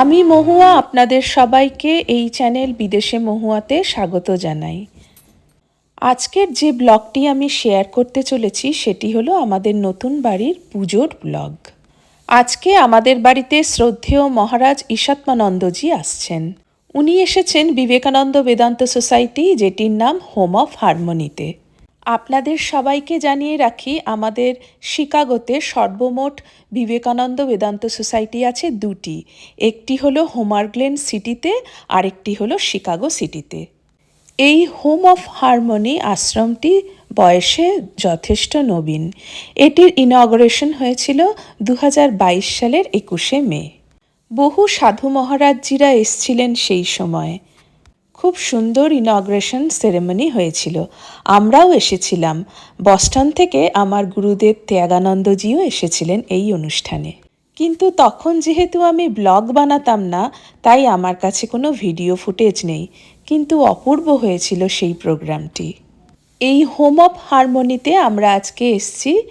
আমি মহুয়া আপনাদের সবাইকে এই চ্যানেল বিদেশে মহুয়াতে স্বাগত জানাই। আজকের যে ব্লগটি আমি শেয়ার করতে চলেছি সেটি হলো আমাদের নতুন বাড়ির পুজোর ব্লগ। আজকে আমাদের বাড়িতে শ্রদ্ধেয় মহারাজ ঈশাত্মানন্দজি আসছেন। উনি এসেছেন বিবেকানন্দ বেদান্ত সোসাইটি, যেটির নাম হোম অফ হারমোনিতে। আপনাদের সবাইকে জানিয়ে রাখি, আমাদের শিকাগোতে সর্বমোট বিবেকানন্দ বেদান্ত সোসাইটি আছে দুটি। একটি হলো হোমারগ্লেন সিটিতে, আরেকটি হলো শিকাগো সিটিতে। এই হোম অফ হারমোনি আশ্রমটি বয়সে যথেষ্ট নবীন। এটির ইনগরেশন হয়েছিল দু হাজার বাইশ সালের একুশে মে। বহু সাধু মহারাজজিরা এসছিলেন সেই সময়। খুব সুন্দর ইনগ্রেশন সেরেমনি হয়েছিল। আমরাও এসেছিলাম। বস্টন থেকে আমার গুরুদেব ত্যাগানন্দজিও এসেছিলেন এই অনুষ্ঠানে। কিন্তু তখন যেহেতু আমি ব্লগ বানাতাম না, তাই আমার কাছে কোনো ভিডিও ফুটেজ নেই। কিন্তু অপূর্ব হয়েছিল সেই প্রোগ্রামটি। এই হোম অফ হারমোনিতে আমরা আজকে এসছি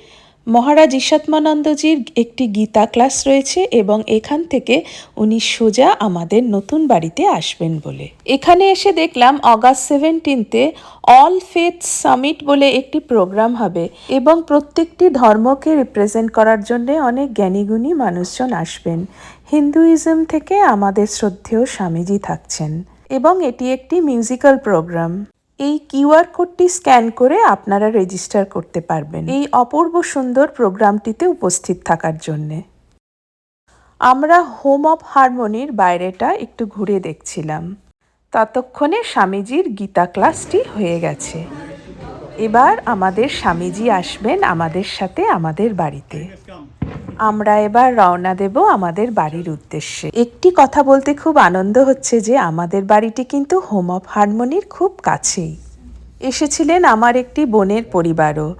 মহারাজ ঈশাত্মানন্দজির একটি গীতা ক্লাস রয়েছে এবং এখান থেকে উনি সোজা আমাদের নতুন বাড়িতে আসবেন বলে। এখানে এসে দেখলাম অগাস্ট সেভেন্টিনতে অল ফেথ সামিট বলে একটি প্রোগ্রাম হবে এবং প্রত্যেকটি ধর্মকে রিপ্রেজেন্ট করার জন্য অনেক জ্ঞানীগুণী মানুষজন আসবেন। হিন্দুইজম থেকে আমাদের শ্রদ্ধেয় স্বামীজি থাকছেন এবং এটি একটি মিউজিক্যাল প্রোগ্রাম এই কিউআর কোডটি স্ক্যান করে আপনারা রেজিস্টার করতে পারবেন। এই অপূর্ব সুন্দর প্রোগ্রামটিতে উপস্থিত থাকার জন্যে। আমরা হোম অফ হারমোনির বাইরেটা একটু ঘুরে দেখছিলাম। ততক্ষণে স্বামীজির গীতা ক্লাসটি হয়ে গেছে। এবার আমাদের স্বামীজি আসবেন আমাদের সাথে আমাদের বাড়িতে। আমরা এবার রওনা দেব আমাদের বাড়ির উদ্দেশ্যে। একটি কথা বলতে খুব আনন্দ হচ্ছে যে আমাদের বাড়িটি কিন্তু হোম অফ হারমোনির খুব কাছেই। এসেছিলেন আমার একটি বোনের পরিবারও।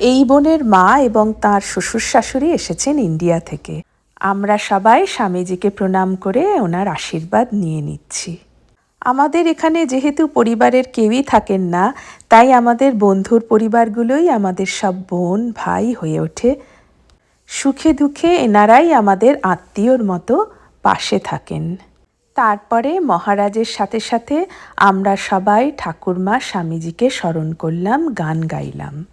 এই বোনের মা এবং তার শ্বশুর শাশুড়ি এসেছেন ইন্ডিয়া থেকে। আমরা সবাই স্বামীজিকে প্রণাম করে ওনার আশীর্বাদ নিয়ে নিচ্ছি। আমাদের এখানে যেহেতু পরিবারের কেউই থাকেন না, তাই আমাদের বন্ধুর পরিবারগুলোই আমাদের সব বোন, ভাই হয়ে ওঠে। সুখে দুঃখে এনারাই আমাদের আত্মীয়র মতো পাশে থাকেন। তারপরে মহারাজের সাথে সাথে আমরা সবাই ঠাকুরমা স্বামীজিকে স্মরণ করলাম, গান গাইলাম।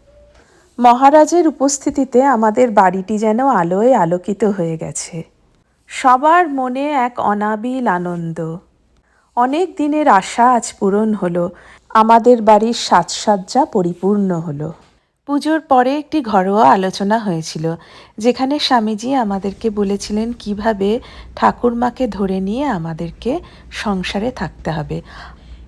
মহারাজের উপস্থিতিতে আমাদের বাড়িটি যেন আলোয় আলোকিত হয়ে গেছে। সবার মনে এক অনাবিল আনন্দ। অনেক দিনের আশা আজ পূরণ হলো, আমাদের বাড়ির সাজসজ্জা পরিপূর্ণ হলো। পুজোর পরে একটি ঘরোয়া আলোচনা হয়েছিল, যেখানে স্বামীজি আমাদেরকে বলেছিলেন কীভাবে ঠাকুরমাকে ধরে নিয়ে আমাদেরকে সংসারে থাকতে হবে।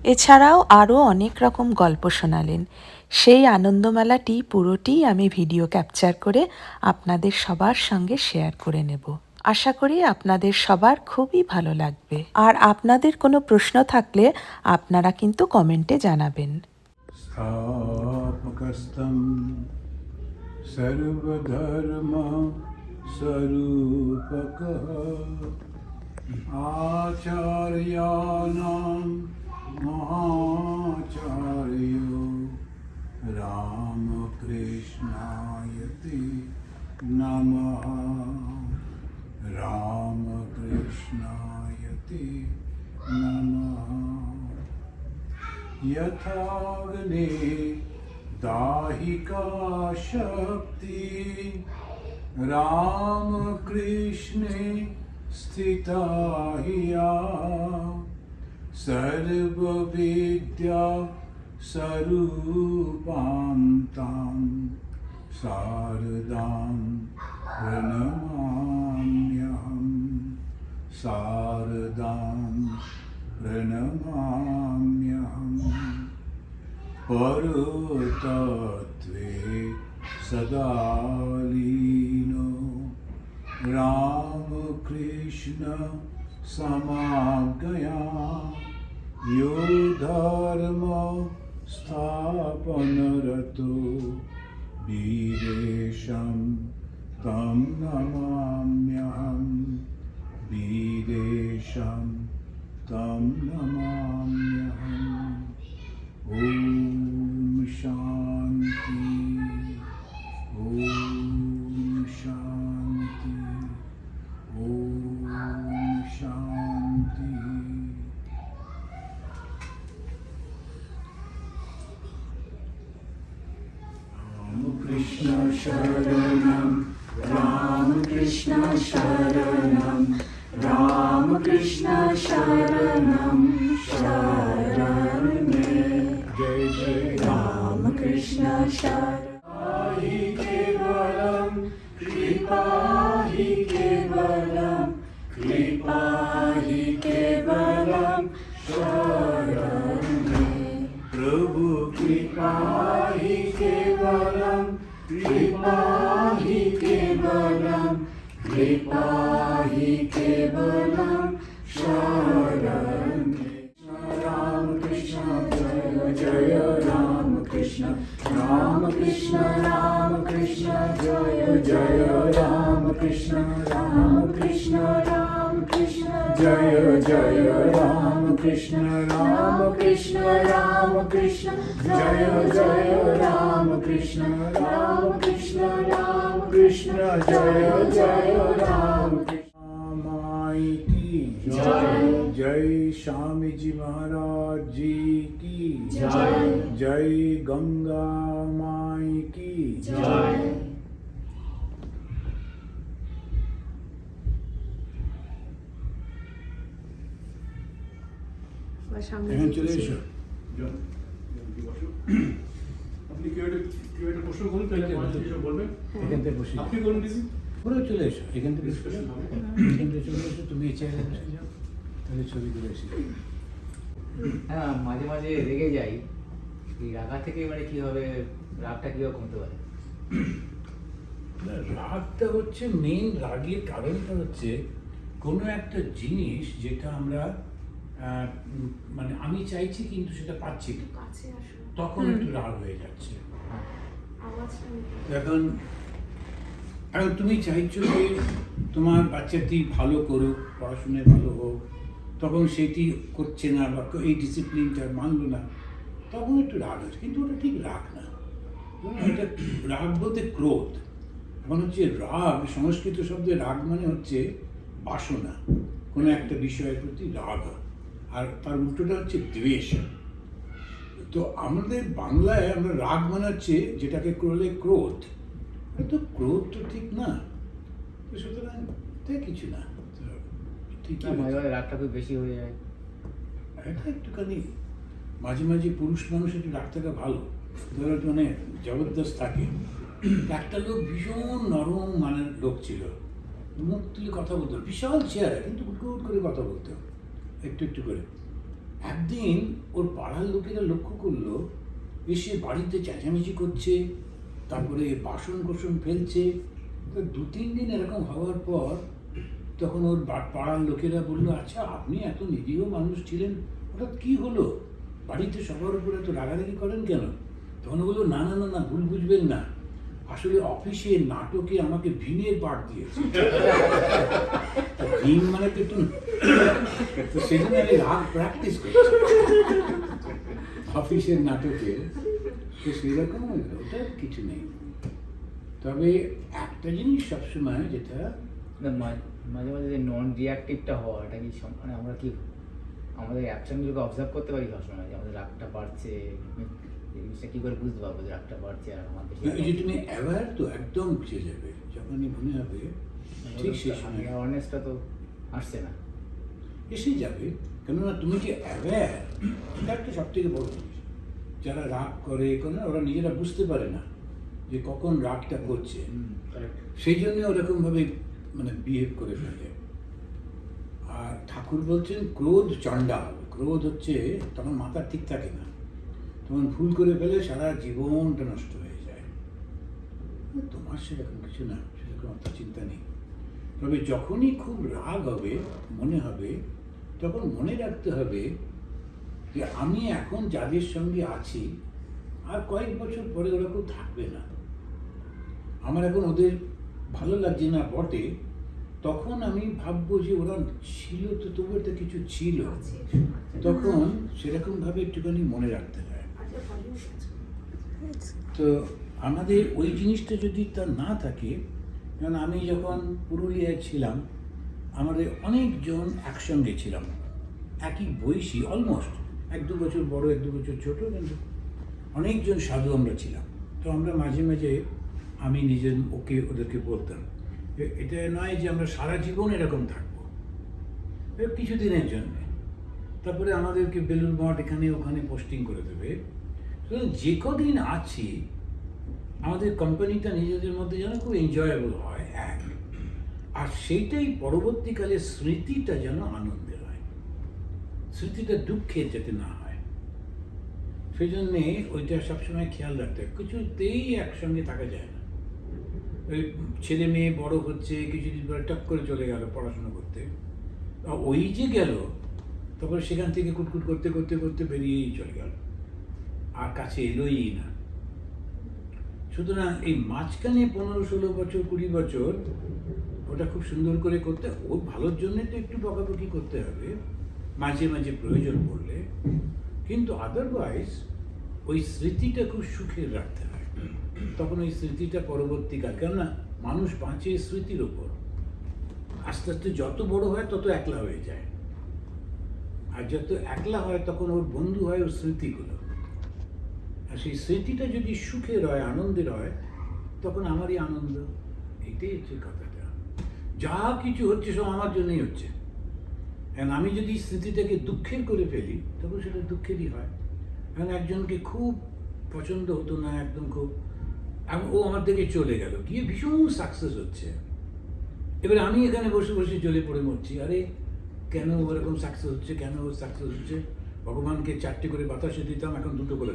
এছাড়াও আরও অনেক রকম গল্প শোনালেন। সেই আনন্দমেলাটি পুরোটি আমি ভিডিও ক্যাপচার করে আপনাদের সবার সঙ্গে শেয়ার করে নেব। আশা করি আপনাদের সবার খুবই ভালো লাগবে। আর আপনাদের কোনো প্রশ্ন থাকলে আপনারা কিন্তু কমেন্টে জানাবেন। स्थापकस्तं सर्वधर्म स्वरूपकः। आचार्याणां महाचार्यो रामकृष्णायति नमः। रामकृष्णायति नमः। यथाग्ने दाहिका शक्ति रामकृष्णे स्थिता हिया। सर्वविद्या स्वरूपां तां शारदां प्रणमाम्यहं। शारदां प्रणमाम्यहम् परतत्त्वे सदा लीनो रामकृष्ण समाज्ञया, यो धर्म स्थापनरतो। वीरेशं तं नमाम्यहं, वीरेशं तं नमाम्यहम् ॐ कृष्ण राम कृष्ण राम कृष्ण जय जय राम कृष्ण राम कृष्ण राम कृष्ण जय जय राम कृष्ण राम कृष्ण राम कृष्ण जय जय राम माई की जय जय स्वामी जी महाराज जी की जय जय गंगा माई की जय বা সামনে চলে এসো আপনি প্রশ্ন করুন তাহলে এখান থেকে বসে আপনি করুন দিদি। পুরো চলে এসো এখান থেকে চলে এখান থেকে চলে এসো তুমি এই চেয়ারে বসে যাও তাহলে ছবিগুলো এসে হ্যাঁ মাঝে মাঝে রেগে যাই। এই রাগা থেকে মানে কীভাবে রাগটা কীভাবে কমতে পারে? রাগটা হচ্ছে মেন রাগের কারণটা হচ্ছে কোনো একটা জিনিস যেটা আমরা মানে আমি চাইছি কিন্তু সেটা পাচ্ছি না। তখন একটু রাগ হয়ে যাচ্ছে। এখন এখন তুমি চাইছো যে তোমার বাচ্চাটি ভালো করুক পড়াশোনায় ভালো হোক তখন সেটি করছে না বা এই ডিসিপ্লিনটা মানলো না তখন একটু রাগ আছে কিন্তু ওটা ঠিক রাগ না। এটা রাগ বলতে ক্রোধ। এখন হচ্ছে রাগ সংস্কৃত শব্দে রাগ মানে হচ্ছে বাসনা। কোনো একটা বিষয়ের প্রতি রাগ আর তার উল্টোটা হচ্ছে দ্বেষ তো আমাদের বাংলায় আমরা রাগ মানে হচ্ছে যেটাকে করলে ক্রোধ। তো ক্রোধ তো ঠিক না। তো সুতরাং তাই কিছু না। মাঝে রাগটা খুব বেশি হয়ে যায়। এটা একটুখানি মাঝে মাঝে পুরুষ মানুষ একটু রাগ থাকা ভালো। ধরো মানে জবরদস্ত থাকে। একটা লোক ভীষণ নরম মানের লোক ছিল। মুখ তুলে কথা বলতো। বিশাল চেয়ারে কিন্তু গুট করে কথা বলতো। একটু একটু করে। একদিন ওর পাড়ার লোকেরা লক্ষ্য করল, এসে বাড়িতে চেঁচামেচি করছে, তারপরে বাসন কোসন ফেলছে। তো দু, তিন দিন এরকম হওয়ার পর তখন ওর পাড়ার লোকেরা বলল আচ্ছা আপনি এত নিরীহ মানুষ ছিলেন, হঠাৎ কি হলো? বাড়িতে সবার উপরে এত রাগারাগি করেন কেন? তখন বলল, না না না না, ভুল বুঝবেন না। আসলে অফিসে নাটকে আমাকে ভিনের পাঠ দিয়েছে। ভিন মানে একটু তো আমি রাগ প্র্যাকটিস অফিসের নাটকে তো সেরকম ওটা কিছু নেই। তবে একটা জিনিস সবসময় যেটা মাঝে মাঝে যে নন রিয়াক্টিভটা হওয়া, এটা কি মানে আমরা কি, আমাদের অ্যাকশনগুলোকে অবজার্ভ করতে পারি সবসময় আমাদের রাগটা বাড়ছে জিনিসটা কী করে বুঝতে পারব যে রাগটা বাড়ছে আর আমার যে তুমি অ্যাওয়ার তো একদম বুঝে যাবে যখনই মনে হবে ঠিক সেই সময় অ্যাওয়ারনেসটা তো আসছে না। এসে যাবে কেননা তুমি যে অ্যাওয়্যার এটা একটা সব থেকে বড় জিনিস। যারা রাগ করে ওরা নিজেরা বুঝতে পারে না যে কখন রাগটা করছে। সেই জন্য ওরকমভাবে মানে বিহেভ করে ফেলে আর ঠাকুর বলছেন ক্রোধ চণ্ডাল। ক্রোধ হচ্ছে তখন মাথা ঠিক থাকে না। তখন ভুল করে ফেলে সারা জীবনটা নষ্ট হয়ে যায়। তোমার সেরকম কিছু না সেরকম অত চিন্তা নেই। তবে যখনই খুব রাগ হবে মনে হবে তখন মনে রাখতে হবে যে আমি এখন যাদের সঙ্গে আছি আর কয়েক বছর পরে ওরকম থাকবে না। আমার এখন ওদের ভালো লাগছে না বটে তখন আমি ভাববো যে ওরা ছিল তো তবু একটা কিছু ছিল। তখন সেরকমভাবে একটুখানি মনে রাখতে হয়। তো আমাদের ওই জিনিসটা যদি তা না থাকে, যেমন আমি যখন পুরুলিয়ায় ছিলাম, আমাদের অনেকজন একসঙ্গে ছিলাম। একই বয়সী অলমোস্ট এক দু বছর বড়, এক দু বছর ছোট, কিন্তু অনেকজন সাধু আমরা ছিলাম। তো আমরা মাঝে মাঝে আমি নিজের ওকে, ওদেরকে বলতাম এটা নয় যে আমরা সারা জীবন এরকম থাকব। কিছুদিনের জন্যে। তারপরে আমাদেরকে বেলুর মঠ এখানে, ওখানে পোস্টিং করে দেবে। সুতরাং যে কদিন আছি, আমাদের কোম্পানিটা নিজেদের মধ্যে যেন খুব এনজয়েবল হয়, এক। আর সেইটাই পরবর্তীকালে স্মৃতিটা যেন আনন্দের হয়। স্মৃতিটা দুঃখের যাতে না হয়। সেই জন্যে ওইটা সবসময় খেয়াল রাখতে হয়। কিছুতেই একসঙ্গে থাকা যায় না। ওই ছেলে মেয়ে বড় হচ্ছে, কিছুদিন পরে টক করে চলে গেল পড়াশোনা করতে। ওই যে গেল, তারপরে সেখান থেকে কুটকুট করতে করতে করতে বেরিয়েই চলে গেল। আর কাছে এলোই না। সুতরাং এই মাঝখানে পনেরো, ষোলো বছর, কুড়ি বছর, ওটা খুব সুন্দর করে করতে ওর ভালোর জন্য তো একটু বকাবকি করতে হবে, মাঝে মাঝে প্রয়োজন পড়লে। কিন্তু আদারওয়াইজ ওই স্মৃতিটা খুব সুখের রাখতে হয়। তখন ওই স্মৃতিটা পরবর্তীকাল, কেননা মানুষ বাঁচে স্মৃতির ওপর। আস্তে আস্তে যত বড় হয়, তত একলা হয়ে যায়। আর যত একলা হয়, তখন ওর বন্ধু হয় ওর স্মৃতিগুলো। সেই স্মৃতিটা যদি সুখের হয় আনন্দের হয় তখন আমারই আনন্দ, এটাই হচ্ছে কথাটা। যা কিছু হচ্ছে সব আমার জন্যই হচ্ছে। এখন আমি যদি স্মৃতিটাকে দুঃখের করে ফেলি, তখন সেটা দুঃখেরই হয়। এখন একজনকে খুব পছন্দ হতো না, একদম খুব ও আমার দিকে চলে গেল। গিয়ে ভীষণ সাকসেস হচ্ছে। এবারে আমি এখানে বসে বসে চলে পড়ে মরছি। আরে, কেন ওরকম সাকসেস হচ্ছে? কেন ও সাকসেস হচ্ছে? ভগবানকে চারটে করে বাতাসে দিতাম, এখন দুটো করে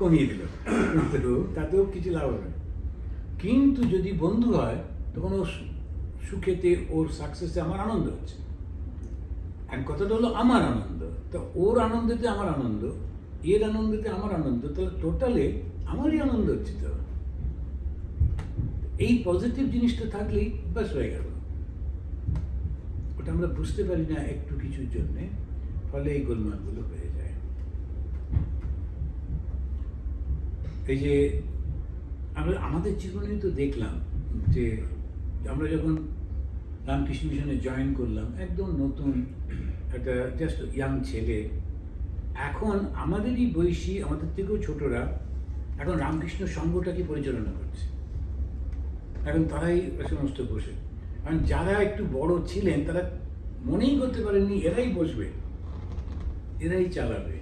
কমিয়ে দিল। তাতেও কিছু লাভ হবে। কিন্তু যদি বন্ধু হয়, তখন ও সুখেতে, ওর সাকসেসে আমার আনন্দ হচ্ছে। আর কথাটা হলো, আমার আনন্দ। তা ওর আনন্দেতে আমার আনন্দ, এর আনন্দেতে আমার আনন্দ তাহলে টোটালে আমারই আনন্দ হচ্ছে তো। এই পজিটিভ জিনিসটা থাকলেই ব্যাস হয়ে গেল। ওটা আমরা বুঝতে পারি না একটু কিছুর জন্যে, ফলে এই গোলমালগুলো হয়ে যায়। এই যে আমরা, আমাদের জীবনে তো দেখলাম যে আমরা যখন রামকৃষ্ণ মিশনে জয়েন করলাম, একদম নতুন একটা জাস্ট ইয়াং ছেলে, এখন আমাদেরই বয়সী, আমাদের থেকেও ছোটরা, এখন রামকৃষ্ণ সংঘটাকে পরিচালনা করছে। এখন তারাই সমস্ত বসে। কারণ যারা একটু বড় ছিলেন, তারা মনেই করতে পারেননি, এরাই বসবে। এরাই চালাবে।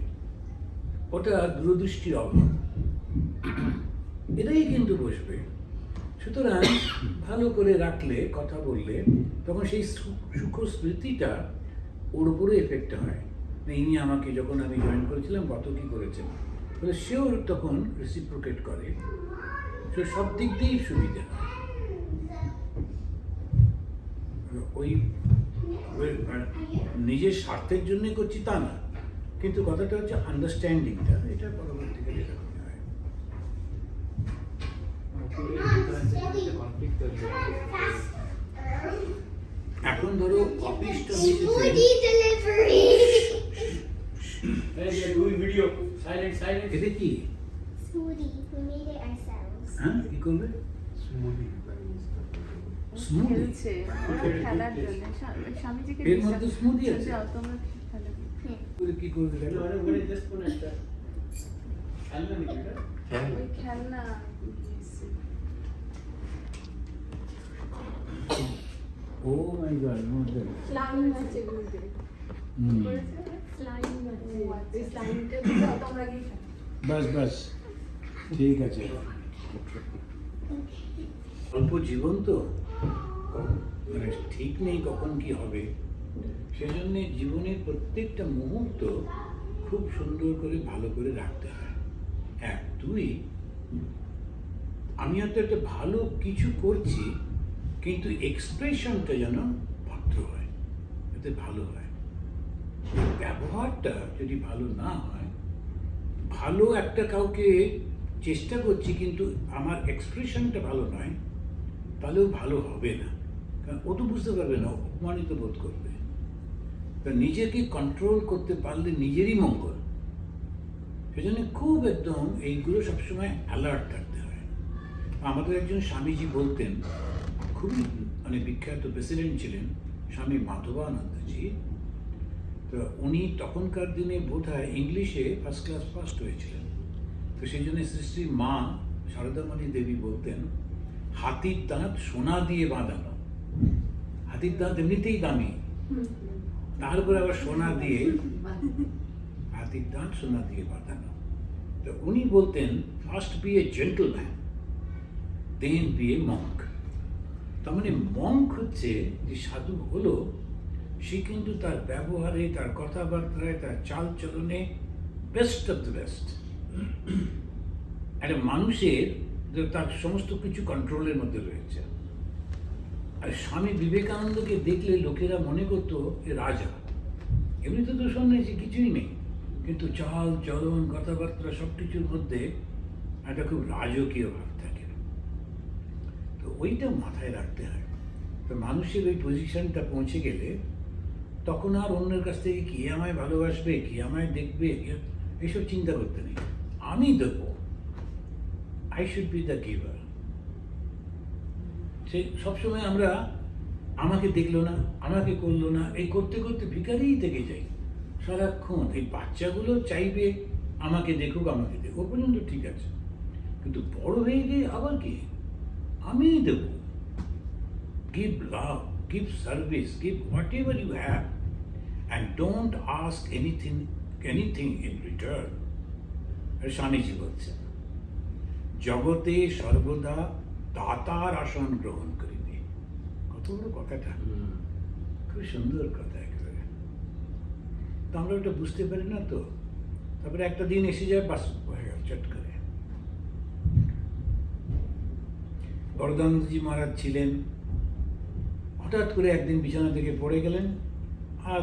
ওটা দূরদৃষ্টির অভাব। এরাই কিন্তু বসবে। সুতরাং ভালো করে রাখলে, কথা বললে, তখন সেই সুখ স্মৃতিটা ওর উপরে এফেক্ট হয়। ইনি আমাকে যখন আমি জয়েন করেছিলাম, কত কি করেছেন? সেও তখন রেসিপ্রোকেট করে। সব দিক দিয়েই সুবিধা হয়। ওই ওই মানে নিজের স্বার্থের জন্যই করছি তা না কিন্তু কথাটা হচ্ছে আন্ডারস্ট্যান্ডিংটা এটা পরবর্তীকালে এরকম হয় হয়। এখন ধরো অফিসটা. এটা কি. হ্যাঁ কি করবে স্মুদি খেলছে। ওরা খেলার জন্য। স্বা- স্বামীজিকে এর মধ্যে smoothie আছে? তোমরা কি করবে put it খেলনা নাকি এটা? খেলনা। ও মাই গড মধ্যে আছে। হুম। তোমরা বাস বাস। ঠিক আছে। অল্প জীবন তো। মানে ঠিক নেই কখন কি হবে। সেজন্য জীবনের প্রত্যেকটা মুহূর্ত খুব সুন্দর করে ভালো করে রাখতে হয়। এক দুই আমি হয়তো একটা ভালো কিছু করছি, কিন্তু এক্সপ্রেশনটা যেন ভদ্র হয় যাতে ভালো হয়। ব্যবহারটা যদি ভালো না হয়, ভালো একটা কাউকে চেষ্টা করছি, কিন্তু আমার এক্সপ্রেশনটা ভালো নয় তাহলেও ভালো হবে না। কারণ ও তো বুঝতে পারবে না অপমানিত বোধ করবে। তা নিজেকে কন্ট্রোল করতে পারলে নিজেরই মঙ্গল। সেজন্য খুব একদম এইগুলো সবসময় অ্যালার্ট থাকতে হয়। আমাদের একজন স্বামীজি বলতেন, খুবই মানে বিখ্যাত প্রেসিডেন্ট ছিলেন, স্বামী মাধবানন্দজি। তো উনি তখনকার দিনে বোধ হয় ইংলিশে ফার্স্ট ক্লাস ফার্স্ট হয়েছিলেন। তো সেই জন্য শ্রী শ্রী মা শারদামণি দেবী বলতেন হাতির দাঁত সোনা দিয়ে বাঁধানো। হাতির দাঁত এমনিতেই দামি। তারপরে আবার সোনা দিয়ে, হাতির দাঁত সোনা দিয়ে বাঁধানো। তো উনি বলতেন first be a gentleman then be a monk তার মানে মঙ্ক হচ্ছে যে সাধু হলো, সে কিন্তু তার ব্যবহারে, তার কথাবার্তায়, তার চাল চলনে বেস্ট অফ দ্য বেস্ট একটা মানুষের যে তার সমস্ত কিছু কন্ট্রোলের মধ্যে রয়েছে। আর স্বামী বিবেকানন্দকে দেখলে লোকেরা মনে করতো এ রাজা। এমনিতে তো সন্ন্যাসী কিছুই নেই। কিন্তু চাল, চলন, কথাবার্তা সব কিছুর মধ্যে একটা খুব রাজকীয় ভাব থাকে। তো ওইটা মাথায় রাখতে হয়। তো মানুষের ওই পজিশনটা পৌঁছে গেলে তখন আর অন্যের কাছ থেকে কি আমায় ভালোবাসবে, কি আমায় দেখবে এসব চিন্তা করতে নেই। আমি দেবো। I should be the giver সে সবসময় আমরা আমাকে দেখল না, আমাকে করল না, এই করতে করতে ভিখারিই থেকে যাই। সারাক্ষণ এই বাচ্চাগুলো চাইবে, আমাকে দেখুক আমাকে দেখুক। ও পর্যন্ত ঠিক আছে। কিন্তু বড় হয়ে গিয়ে আবার কি? আমিই দেব। Give love give service give whatever you have and don't ask anything anything in return Swamiji বলছেন জগতে সর্বদা দাতার আসন গ্রহণ করিবে। কত বড় কথাটা। খুব সুন্দর কথা একেবারে। তো আমরা ওটা বুঝতে পারি না তো। তারপরে একটা দিন এসে যায় বাস হয়ে গেল চট করে। বরদানন্দজি মহারাজ ছিলেন। হঠাৎ করে একদিন বিছানা থেকে পড়ে গেলেন আর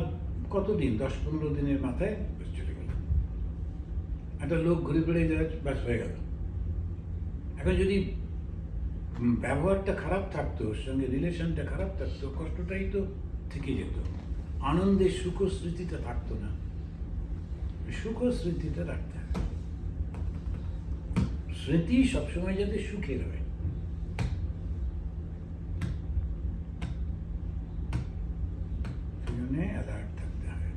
কতদিন? দশ পনেরো দিনের মাথায় চলে গেল। একটা লোক ঘুরে ফিরে যারা ব্যাস হয়ে গেল। এখন যদি ব্যবহারটা খারাপ থাকতো ওর সঙ্গে রিলেশনটা খারাপ থাকতো, কষ্টটাই তো থেকে যেত। আনন্দের সুখ স্মৃতিটা থাকতো না। সুখ স্মৃতিটা রাখতে হবে স্মৃতি সবসময় যাতে সুখের হয় সেজন্য অ্যালার্ট থাকতে হবে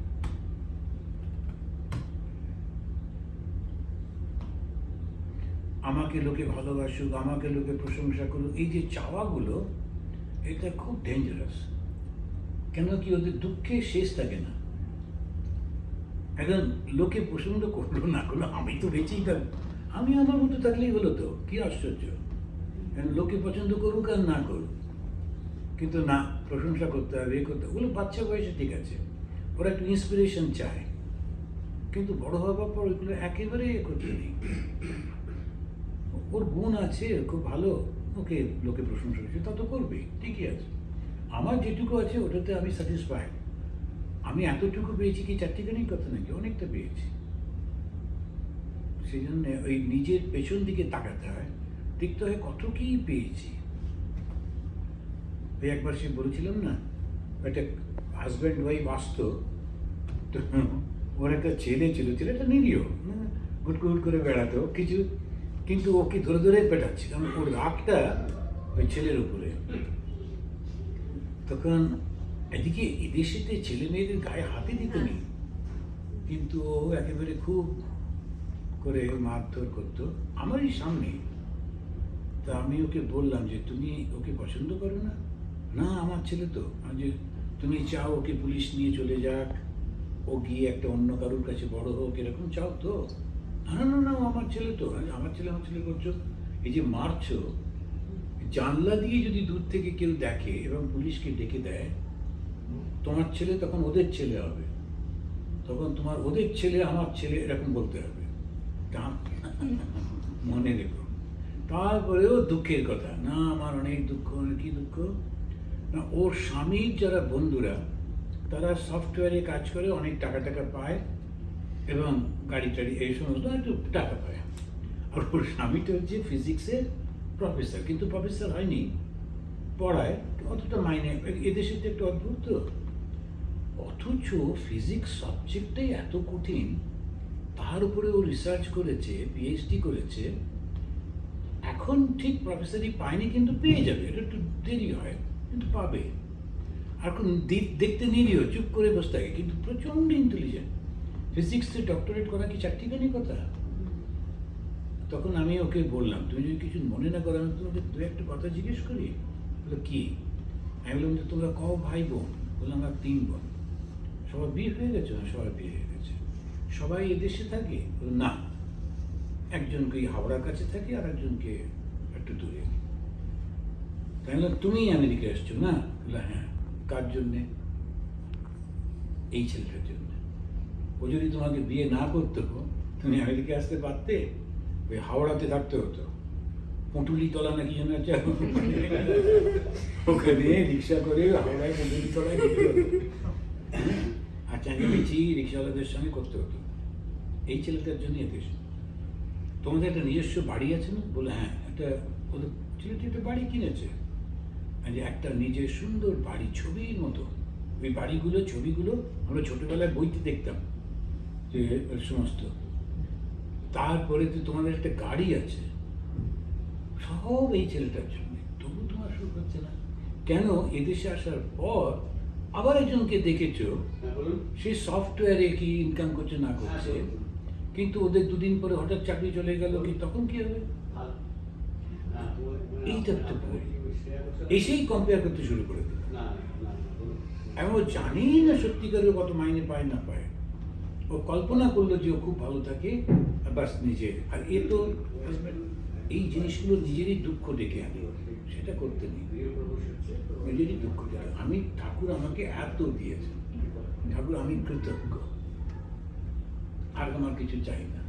আমাকে লোকে ভালোবাসুক, আমাকে লোকে প্রশংসা করুক, এই যে চাওয়াগুলো, এটা খুব ডেঞ্জারাস কেন কি, ওদের দুঃখে শেষ থাকে না। এখন লোকে পছন্দ করল, না করল, আমি তো বেঁচেই থাকব। আমি আমার মতো থাকলেই হলো তো, কি আশ্চর্য। লোকে পছন্দ করুক আর না করুক। কিন্তু না, প্রশংসা করতে হবে, এ করতে হবে। ওগুলো বাচ্চা বয়সে ঠিক আছে। ওরা একটু ইন্সপিরেশন চায়। কিন্তু বড় হওয়ার পর ওইগুলো একেবারে এ করতে নেই। ওর গুণ আছে, খুব ভালো, ওকে লোকে প্রশংসা করছে, তা তো করবেই, ঠিকই আছে। আমার যেটুকু আছে, ওটাতে আমি স্যাটিসফাইড আমি এতটুকু পেয়েছি কি চারটিখানেই কথা নাকি? অনেকটা পেয়েছি। সেই জন্য ওই নিজের পেছন দিকে তাকাতে হয়। দেখতে হয় কত কি পেয়েছি। ওই একবার সে বলেছিলাম না, একটা হাজব্যান্ড ওয়াইফ আসতো ওর একটা ছেলে ছিল, ছেলেটা নিরীহ গুট গুট করে বেড়াতো, কিছু কিন্তু ওকে ধরে ধরে পেটাচ্ছে? কারণ ওর রাগটা ওই ছেলের উপরে। তখন এদিকে এদেশেতে ছেলে মেয়েদের গায়ে হাতে দিতে নেই। কিন্তু ও একেবারে খুব করে মারধর করতো। আমারই সামনে। তা আমি ওকে বললাম যে, তুমি ওকে পছন্দ করো না? না, আমার ছেলে তো। যে, তুমি চাও ওকে পুলিশ নিয়ে চলে যাক? ও গিয়ে একটা অন্য কারোর কাছে বড় হোক, এরকম চাও তো? না না আমার ছেলে তো, আমার ছেলে আমার ছেলে করছ এই যে মারছো, জানলা দিয়ে যদি দূর থেকে কেউ দেখে এবং পুলিশকে ডেকে দেয়, তোমার ছেলে তখন ওদের ছেলে হবে। তখন তোমার ওদের ছেলে, আমার ছেলে এরকম বলতে হবে। মনে রেখো। তারপরেও দুঃখের কথা, না, আমার অনেক দুঃখ অনেক কি দুঃখ? না, ওর স্বামীর যারা বন্ধুরা, তারা সফটওয়্যারে কাজ করে, অনেক টাকা টাকা পায় এবং গাড়ি টাড়ি এই সমস্ত একটু টাকা পায়। আর ওর স্বামীটা হচ্ছে ফিজিক্সের প্রফেসর কিন্তু প্রফেসর হয়নি। পড়ায় অতটা মাইনে এদেশে তো একটু অদ্ভুত অথচ ফিজিক্স সাবজেক্টটাই এত কঠিন, তার উপরে ও রিসার্চ করেছে পিএইচডি করেছে। এখন ঠিক প্রফেসরই পায়নি, কিন্তু পেয়ে যাবে। এটা একটু দেরি হয়, কিন্তু পাবে। এখন দেখতে নিরীহ, চুপ করে বসে থাকে, কিন্তু প্রচণ্ড ইন্টেলিজেন্ট ফিজিক্সে ডক্টরেট করা কি চারটিখানি কথা? তখন আমি ওকে বললাম, তুমি যদি কিছু মনে না করো, আমি তোমাকে দু একটা কথা জিজ্ঞেস করি? বলল, কি? আমি বললাম, যে তোমরা ক ভাই বোন? বললাম আমরা তিন বোন। সবার বিয়ে হয়ে গেছে না? সবার বিয়ে হয়ে গেছে। সবাই এদেশে থাকে? না। একজনকে হাওড়ার কাছে থাকে, আর একজনকে একটু দূরে। তাই বললাম তুমি আমেরিকা এসছো না? হ্যাঁ। কার জন্যে? এই ছেলেটার জন্য। ও যদি তোমাকে বিয়ে না করতো, তুমি আমেরিকা আসতে পারতে, ওই হাওড়াতে থাকতে হতো। পুঁটুলি তলা নাকি যেন ওখানে রিক্সা করে হাওড়ায় পুঁটুলি তলায় যেতে হতো। আর চাঁচিমেচি রিক্সাওয়ালাদের সঙ্গে করতে হতো। এই ছেলেটার জন্য এদেশ তোমাদের একটা নিজস্ব বাড়ি আছে না? বলে হ্যাঁ একটা ওদের ছেলেটি একটা বাড়ি কিনেছে। যে একটা নিজের সুন্দর বাড়ি, ছবির মতো। ওই বাড়িগুলো, ছবিগুলো আমরা ছোটবেলায় বইতে দেখতাম। যে সমস্ত। তারপরে তো তোমাদের একটা গাড়ি আছে। সব এই ছেলেটার জন্য। তবু তোমার সুখ হচ্ছে না। কেন? এদেশে আসার পর আবার একজনকে দেখেছ? হ্যাঁ সে সফটওয়্যারে কি ইনকাম করছে না করছে? কিন্তু ওদের দুদিন পরে হঠাৎ চাকরি চলে গেল কি? তখন কি হবে? হ্যাঁ এইটা তো এসেই কম্পেয়ার করতে শুরু করে দিল। আমি জানি না সত্যিকারের কত মাইনে পায় না পায়। ও কল্পনা করল যে ও খুব ভালো থাকে বাস নিজে। আর এ তো এই জিনিসগুলো নিজেরই দুঃখ ডেকে আনে। সেটা করতে নেই। নিজেরই দুঃখ ডেকে আমি, ঠাকুর আমাকে এত দিয়েছে। ঠাকুর, আমি কৃতজ্ঞ। আর আমার কিছু চাই না।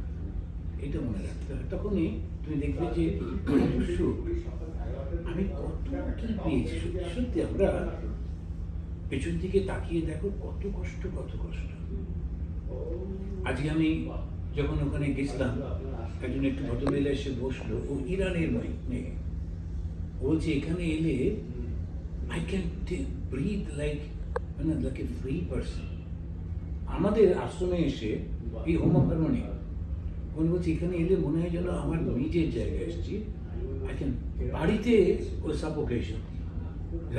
এটা মনে রাখতে হবে। তখনই তুমি দেখবে যে আমি কত কি পেয়েছি। সত্যি আমরা পেছন দিকে তাকিয়ে দেখো কত কষ্ট কত কষ্ট। আজকে আমি যখন ওখানে গেছিলাম, একজন একটু ভদ্রমহিলা এসে বসল, ও ইরানের মেয়ে বলছে, এখানে এলে আই ক্যান ব্রিথ লাইক মানে লাইক এ ফ্রি পার্সন আমাদের আশ্রমে এসে এই হোম উনি বলছে, এখানে এলে মনে হয় যেন আমার নিজের জায়গায় এসেছি। আই ক্যান বাড়িতে ও সাপোকেশন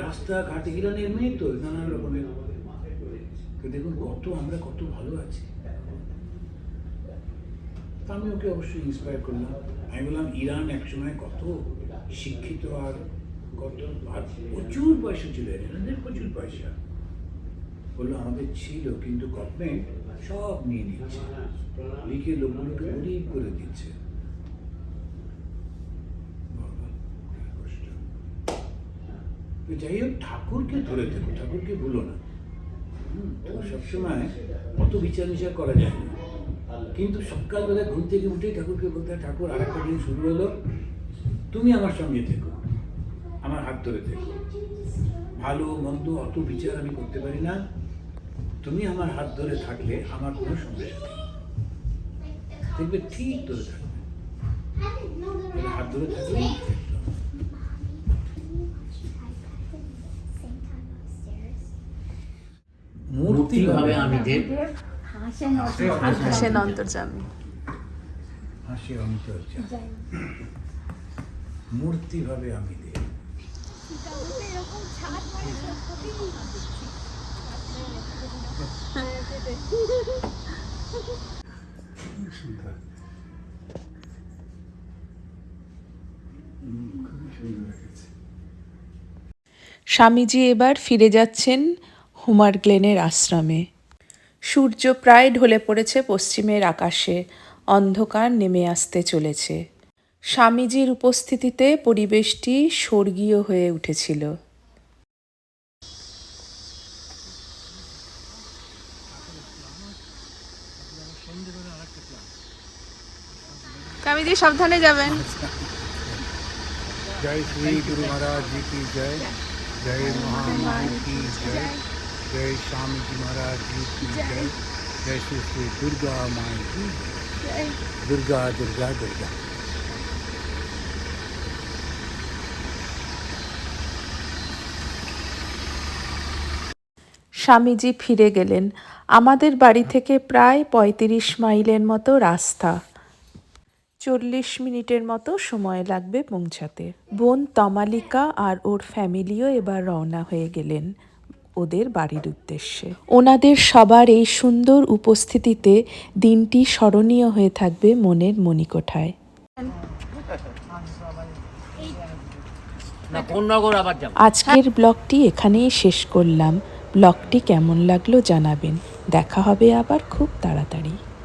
রাস্তাঘাটে, ইরানের মেয়ে তো নানান রকমের। দেখুন, কত আমরা কত ভালো আছি। আমি ওকে অবশ্যই ইন্সপায়ার করলাম। আমি বললাম, ইরান একসময় কত শিক্ষিত আর কত প্রচুর পয়সা ছিল ইরানের প্রচুর পয়সা। বলল, আমাদের ছিল, কিন্তু গভর্নমেন্ট সব নিয়ে নিচ্ছে। লিখে লোকগুলোকে গরিব করে দিচ্ছে। যাই হোক, ঠাকুরকে ধরে থেকো ঠাকুরকে ভুলো না। তো সবসময় অত বিচার বিচার করা যায় না। কিন্তু সকালবেলা ঘুম থেকে উঠে ঠাকুরকে বলতে ঠাকুর আর একটা দিন শুরু হলো। তুমি আমার সঙ্গে থেকো। আমার হাত ধরে থেকো। ভালো মন্দ অত বিচার আমি করতে পারি না। তুমি আমার হাত ধরে থাকলে আমার কোনো সমস্যা নেই। দেখবে ঠিক ধরে থাকবে। হাত ধরে থাকলেই মূর্তিভাবে আমি দেব হাসেন অন্তর্জামী হাসি অন্তর যায়। মূর্তিভাবে আমি দেব স্বামীজি এবার ফিরে যাচ্ছেন হুমার গ্লেনের আশ্রমে। সূর্য প্রায় ঢলে পড়েছে পশ্চিমের আকাশে অন্ধকার নেমে আসতে চলেছে। স্বামীজির উপস্থিতিতে পরিবেশটি স্বর্গীয় হয়ে উঠেছিল। স্বামীজি সাবধানে যাবেন। জয় শ্রী গুরু মহারাজ কি জয়। জয় মহামায় কি জয়। जय जय स्वामी जी महाराज जी की जय जय श्री श्री दुर्गा माई की जय दुर्गा दुर्गा दुर्गा স্বামীজি ফিরে গেলেন আমাদের বাড়ি থেকে প্রায় পঁয়ত্রিশ মাইলের মতো রাস্তা চল্লিশ মিনিটের মতো সময় লাগবে পৌঁছাতে বোন তমালিকা আর ওর ফ্যামিলিও এবার রওনা হয়ে গেলেন ওদের বাড়ির উদ্দেশ্যে। ওনাদের সবার এই সুন্দর উপস্থিতিতে দিনটি স্মরণীয় হয়ে থাকবে মনের মণিকোঠায়। না কোন নগর আবার যাব। আজকের ব্লগটি এখানেই শেষ করলাম। ব্লগটি কেমন লাগল জানাবেন। দেখা হবে আবার খুব তাড়াতাড়ি।